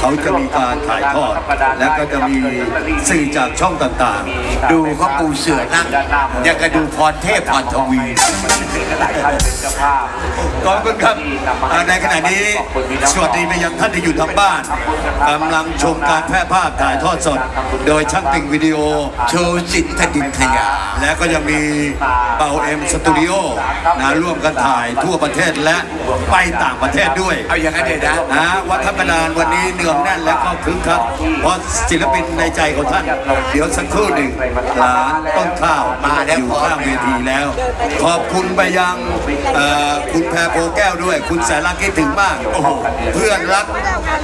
เขาจะมีการถ่ายทอด และก็จะมีสื่อจากช่องต่างๆ ดูเขาปูเสือนั่งยังกระดูพรเทพพรทวีหลายท่านเป็นเจ้าภาพขอบคุณครับอ่าในขณะนี้สวัสดีไปยังท่านที่อยู่ทางบ้านกำลังชมการแพร่ภาพถ่ายทอดสด โดยช่างติ่งวิดีโอโชว์สินธดินทยา และก็ยังมีเป่าเอ็มสตูดิโอนะร่วมกันถ่ายทั่วประเทศและไปต่างประเทศด้วย เอาอย่างนั้นเลยนะนะวัดทับกระดานวันนี้เนืองแน่นและก็คึกคักเพราะศิลปินในใจของท่าน เดี๋ยวสักครู่หนึ่งหลานต้นข้าวมาแล้วอยู่ข้างเวทีแล้ว ขอบคุณไปยังเอ่อคุณแพรโพแก้วด้วย คุณแสนรักคิดถึงมากโอ้โหเพื่อนรัก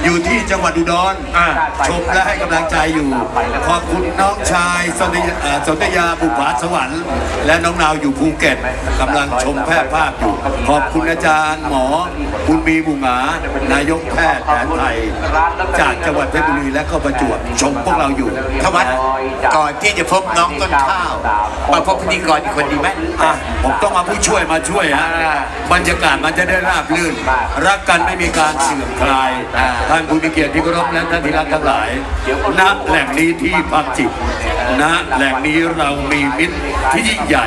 อยู่ที่จังหวัดอุดรชมและให้กำลังใจอยู่ ขอบคุณน้องชายสนธิเอ่อสนธยาบุภาสวรรค์และน้องนาวอยู่ภูเก็ตกำลังชมแพร่ภาพอยู่ ขอบคุณอาจารย์หมอ คุณมีบุหงานายกแพทย์แผนไทยจากจังหวัดเพชรบุรีและก็ประจวบชมพวกเราอยู่ทวัฒน์ก่อนที่จะพบน้องต้นข้าวมาพบพิธีกรอีกคนดีไหมอะผมต้องมาผู้ช่วยมาช่วยฮะบรรยากาศมันจะได้ราบรื่น รักกันไม่มีการเสื่อมคลายท่านผู้มีเกียรติที่เคารพและท่านที่รักทั้งหลายณแหล่งนี้ที่พักจิตณแหล่งนี้เรามีมิตรที่ยิ่งใหญ่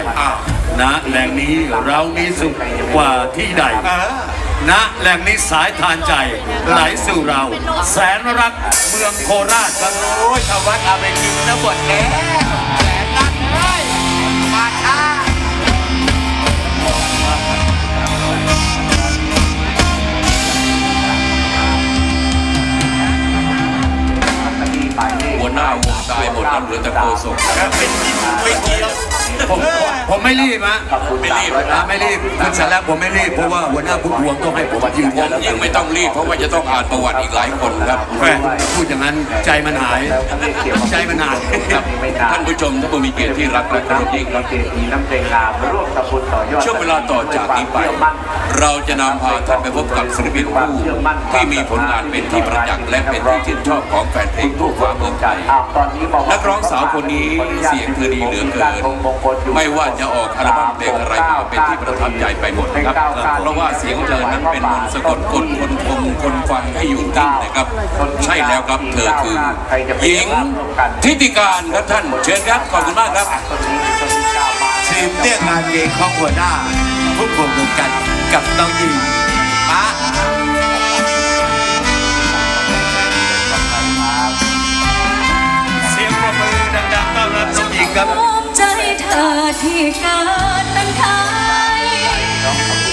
ณแหล่งนี้เรามีสุขกว่าที่ใด ณแหล่งนี้สายทานใจไหลสู่เรา แสนรักเมืองโคราชครับโอ้ยทวัฒน์เอาไปกินแล้วหมดแล้วแสนนักเลยมาช้าหัวหน้าวงตายหมดแล้วเหลือแต่โคศกเป็นกินไม่เกี่ยว ผมผมไม่รีบฮะไม่รีบนะไม่รีบคุณสาระผมไม่รีบเพราะว่าหัวหน้าผู้พวงต้องให้ผมยืนผยันมยังไม่ต้องรีบเพราะว่าจะต้องอ่านประวัติอีกหลายคนครับแหมพูดอย่างนั้นใจมันหายใจมันหายครับท่านผู้ชมท่านผู้มีเกียรติที่รักและเคารพยิ่งครับเจดีน้ำเพลงงามร่วมตะบุญต่อยอดช่วงเวลาต่อจากนี้ไป เราจะนำพาท่านไปพบกับศิลปินผู้ที่มีผลงานเป็นที่ประจักษ์และเป็นที่ชื่นชอบของแฟนเพลงทั่วฟ้าเมืองไทยอ้าวตอนนี้บอกนักร้องสาวคนนี้เสียงเธอดีเหลือเกินไม่ว่าจะออกอัลบั้มเพลงอะไรมาเป็นที่ประทับใจไปหมดนะครับ เพราะว่าเสียงเธอนั้นเป็นมนต์สะกดกดคนชมคนฟังให้อยู่นิ่งนะครับ ใช่แล้วครับเธอคือหญิงทิติการครับท่านเชิญครับขอบคุณมากครับทีมเรื่องงานเพลงของหัวหน้าผู้ควบคุมกันกับน้องหญิงมาเสียงประมือดังๆต้อนรับน้องหญิงครับภูมิใจเธอ ที่เกิดเป็นไทย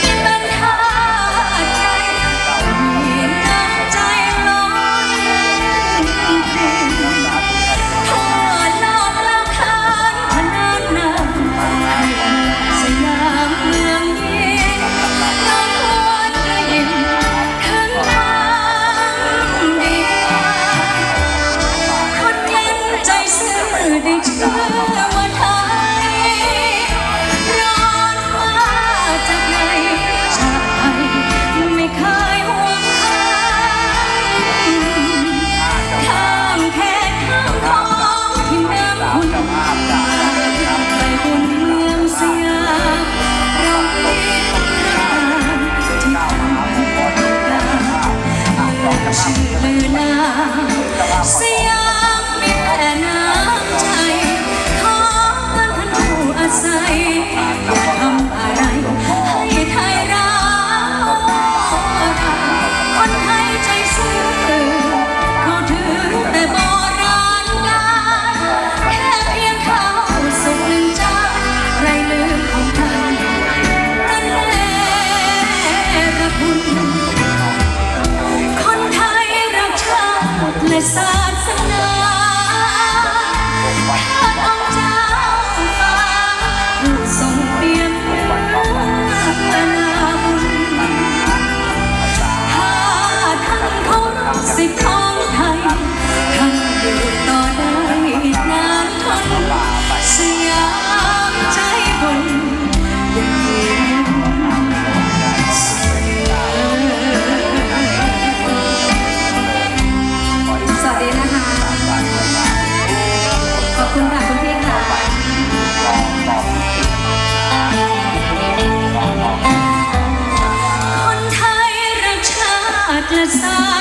planet's side.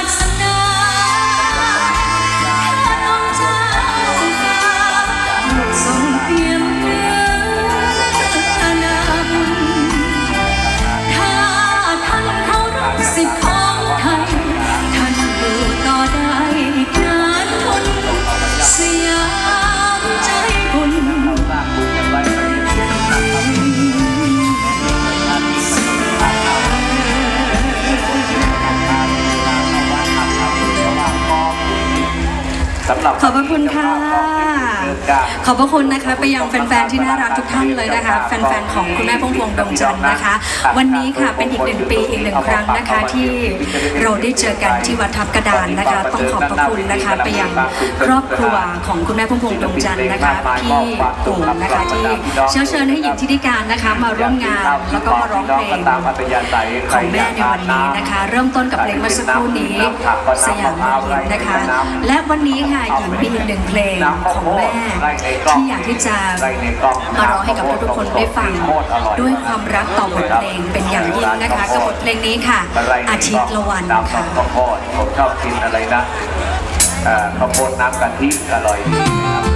ขอบพระคุณนะคะไปยังแฟนๆที่น่ารักทุกท่านเลยนะคะ แฟนๆของคุณแม่พวงพวงดวงจันทร์นะคะ วันนี้ค่ะเป็นอีกหนึ่งปีอีกหนึ่งครั้งนะคะ ที่เราได้เจอกันที่วัดทับกระดานนะคะ ต้องขอบพระคุณนะคะไปยังครอบครัวของคุณแม่พวงพวงดวงจันทร์นะคะพี่ตู่นะคะที่เชื้อเชิญให้หญิงที่ดิการนะคะ มาร่วมงานแล้วก็มาร้องเพลงของแม่ในวันนี้นะคะ เริ่มต้นกับเพลงเมื่อสักครู่นี้สยามเมืองยิ้มนะคะ และวันนี้ค่ะหญิงมีอีกหนึ่งเพลงของแม่ที่อยากที่จะมาร้องให้กับทุกๆคนได้ฟัง ด้วยความรักต่อบทเพลงเป็นอย่างยิ่งนะคะกับบทเพลงนี้ค่ะ อาทิตย์ละวันค่ะข้าวโพดผมชอบกินอะไรนะเอ่อข้าวโพดน้ำกะทิอร่อยดีนะ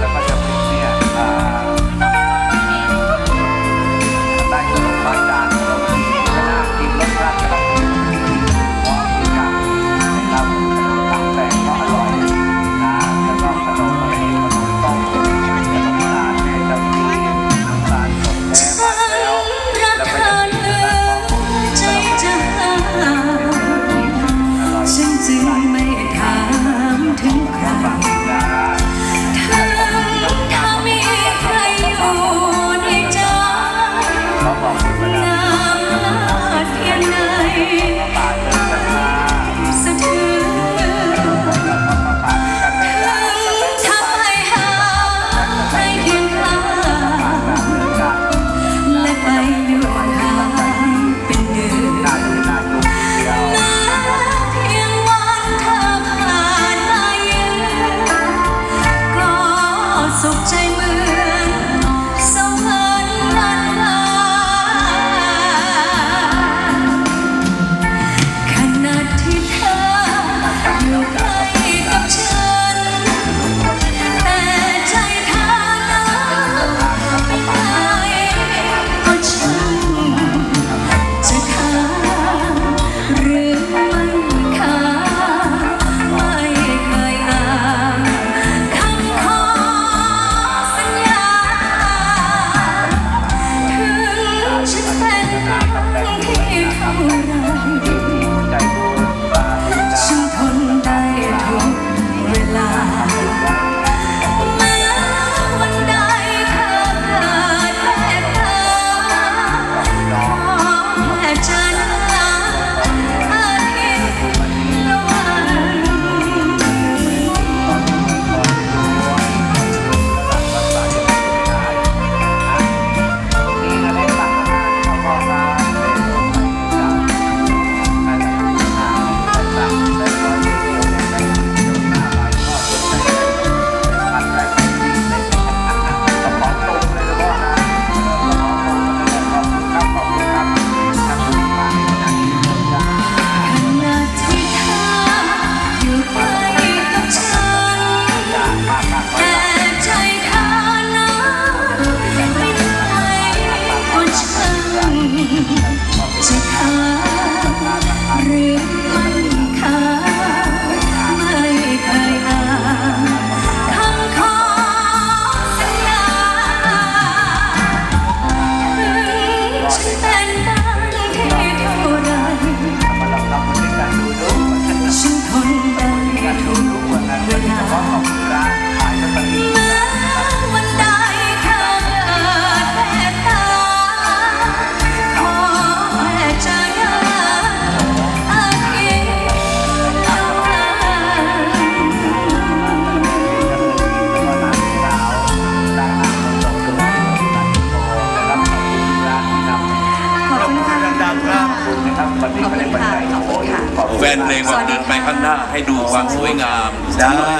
ครับ เพลงวันนั้นไปข้างหน้าให้ดูความสวยงาม ได้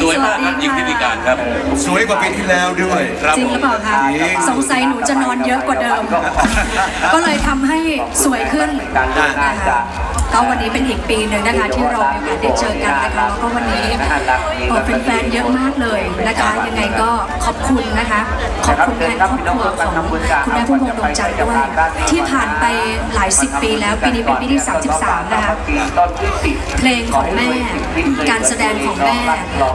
สวยมากครับหญิงที่พิการครับ สวยกว่าปีที่แล้วด้วยครับจริงหรือเปล่าคะจริงสงสัยหนูจะนอนเยอะกว่าเดิม ก็เลยทำให้สวยขึ้นนะคะ ก็วันนี้เป็นอีกปีหนึ่งนะคะที่เรามีโอกาสได้เจอกันนะคะแล้วก็วันนี้เออเป็นแฟนๆเยอะมากเลยนะคะ ยังไงก็ขอบคุณนะคะ ขอบคุณแทนครอบครัวของคุณแม่พุ่มพวงดวงจันทร์ด้วยที่ผ่านไปหลายสิบปีแล้วปีนี้เป็นปีที่ 33 นะคะเพลงของแม่ การแสดงของแม่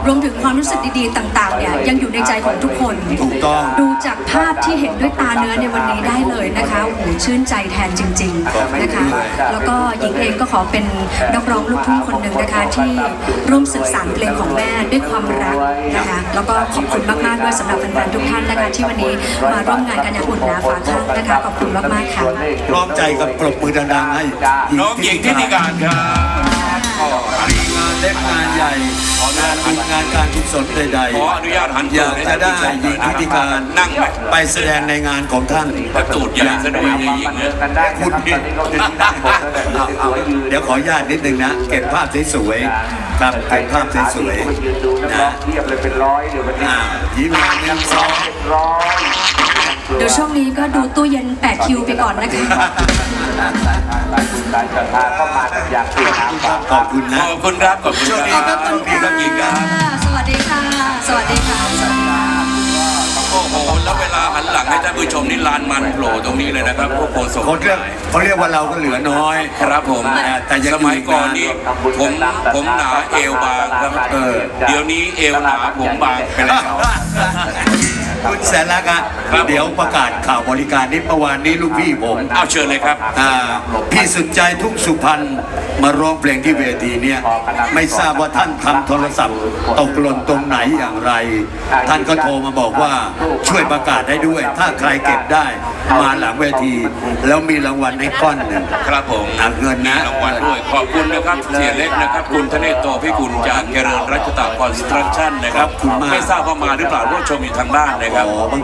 รวมถึงความรู้สึกดีๆต่างๆเนี่ยยังอยู่ในใจของทุกคนถูกต้องดูจากภาพที่เห็นด้วยตาเนื้อในวันนี้ได้เลยนะคะโอ้โหชื่นใจแทนจริง ๆนะคะ แล้วก็หญิงเองก็ก็ขอเป็นนักร้องลูกทุ่งคนหนึ่งนะคะที่ร่วมสืบสานเพลงของแม่ด้วยความรักนะคะแล้วก็ขอบคุณมากๆด้วยสำหรับแฟนๆทุกท่านนะคะที่วันนี้มาร่วมงานกันอย่างอุ่นหนาฝาข้างนะคะขอบคุณมากๆค่ะ พร้อมใจกับปรบมือดังๆให้น้องหญิงทิติการครับ มีงานเล็กงานใหญ่งานบุญงานการกุศลใดขออนุญาตหันๆอยากจะได้หญิงทิติการนั่งไหมไปแสดงในงานของท่านประตูดใหญ่ซะด้วยยายหญิงเนี่ยกันได้คุณตอนนี้ก็เป็นที่นั่งผมแล้วแต่สวยยืนเดี๋ยวขออนุญาตนิดนึงนะ เก็บภาพสวยๆครับเก็บภาพสวยไปยืนดูนักๆร้อนะงเทียบเลยเป็นร้อยเดี๋ยววันนี้อ่ายิ้มงานหนึ่งสองร้อย เดี๋ยวช่วงนี้ก็ดูตู้เย็นแปะคิวไปก่อนนะคะสายบุญสายศรัทธาก็มากันอย่างตื่นน้ำฝากขอบคุณนะขอบคุณครับขอบคุณช่วงนี้คขรัอบบพระคุณพี่น้องหญิงครัค่ะบสวัสดีค่ะ สวัสดีค่ะ โอ้โหแล้วเวลาหันหลังให้ท่านผู้ชมนี่ลานมันโผล่ตรงนี้เลยนะครับพวกโคศกเขาเรียกเขาเรียกว่าเราก็เหลือน้อย ครับผมแต่แต่ยังสมัยก่อนนี่อยู่อีกนานผมผมหนาเอวบางครับ เออ เดี๋ยวนี้เอวหนาผมบางไปแล้ว คุณแสนลักษณ์อะครับเดี๋ยวประกาศข่าวบริการนี้เมื่อวานนี้ลูกพี่ผม เอาเชิญเลยครับ อ่าพี่สุดใจทุ่งสุพรรณ มาร้องเพลงที่เวทีเนี่ยไม่ทราบว่าท่านทำโทรศัพท์ตกหล่นตรงไหนอย่างไร ท่านก็โทรมาบอกว่าช่วยประกาศได้ด้วย ถ้าใครเก็บได้มาหลังเวที แล้วมีรางวัลให้ก้อนหนึ่งครับผมอะเงินนะมีรางวัลด้วยขอบคุณนะครับเสียเล็กนะครับคุณธเนศโตพิกุลจากเจริญรัชตะคอนสตรักชั่นนะครับขอบคุณมากไม่ทราบว่ามาหรือเปล่าร่วมชมอยู่ทางบ้านนะครับอ๋อบาง